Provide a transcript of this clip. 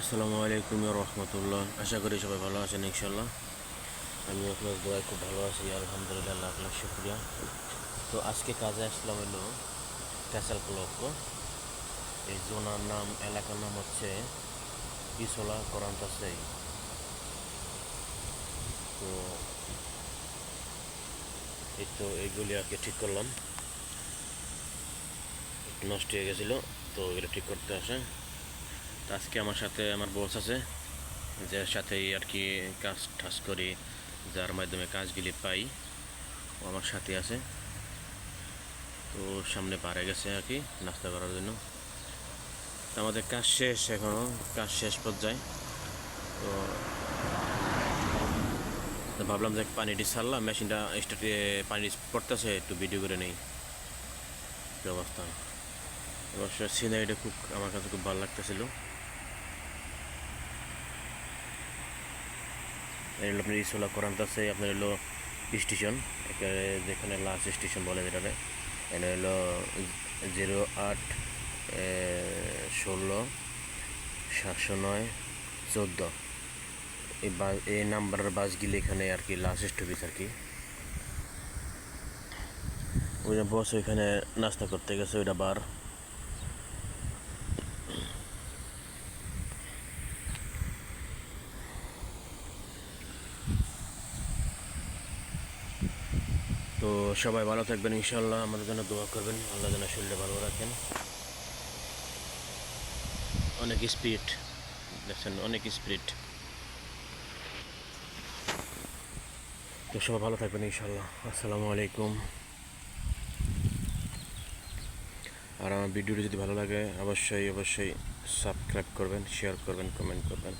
আসসালামু আলাইকুম রহমতুল্লাহ। আশা করি সবাই ভালো আছেন ইনশাল্লাহ আমি আপনার দোয়ায় খুব ভালো আছি, আলহামদুলিল্লাহ লাখ লাখ শুক্রিয়া। তো আজকে কাজে আসলাম হলো ক্যাসাল ক্লক। এই জোনার নাম, এলাকার নাম হচ্ছে ইসোলা করান্তাসেই তো এই তো এইগুলি আর কি ঠিক করলাম। নষ্ট হয়ে গেছিল, তো এগুলো ঠিক করতে আসে। আজকে আমার সাথে আমার বস আছে, যার সাথেই আর কি কাজ ঠাস করি, যার মাধ্যমে কাজগুলি পাই, ও আমার সাথে আছে। তো সামনে পারে গেছে আর কি, নাস্তা করার জন্য। তো আমাদের কাজ শেষ এখনও কাজ শেষ পর্যায়ে। তো ভাবলাম যে পানিটি ছাড়লাম, মেশিনটা স্টার্টে পানি পড়তেছে, একটু ভিডিও করে নেই। অবস্থা? অবশ্য সিনারিটা খুব, আমার কাছে খুব ভালো লাগতেছিল। হলো আপনার ইসোলা করান্ত আছে, আপনার হলো স্টেশন এখানে যেখানে লাস্ট স্টেশন বলে যেটাতে এখানে হলো জিরো আট ষোলো, সাতশো নয়, চোদ্দ। এই বাস এই নাম্বারের বাসগুলি এখানে আর কি লাস্ট স্টপেজ আর কি। ওই বস ওইখানে নাস্তা করতে গেছে, ওইটা বার। তো সবাই ভালো থাকবেন ইনশাল্লাহ আমাদের জন্য দোয়া করবেন, আল্লাহ যেন শরীরটা ভালো রাখেন। অনেক স্পিড, দেখছেন, অনেক স্পিড। তো সবাই ভালো থাকবেন ইনশাল্লাহ আসসালামু আলাইকুম। আর আমার ভিডিওটি যদি ভালো লাগে, অবশ্যই অবশ্যই সাবস্ক্রাইব করবেন, শেয়ার করবেন, কমেন্ট করবেন।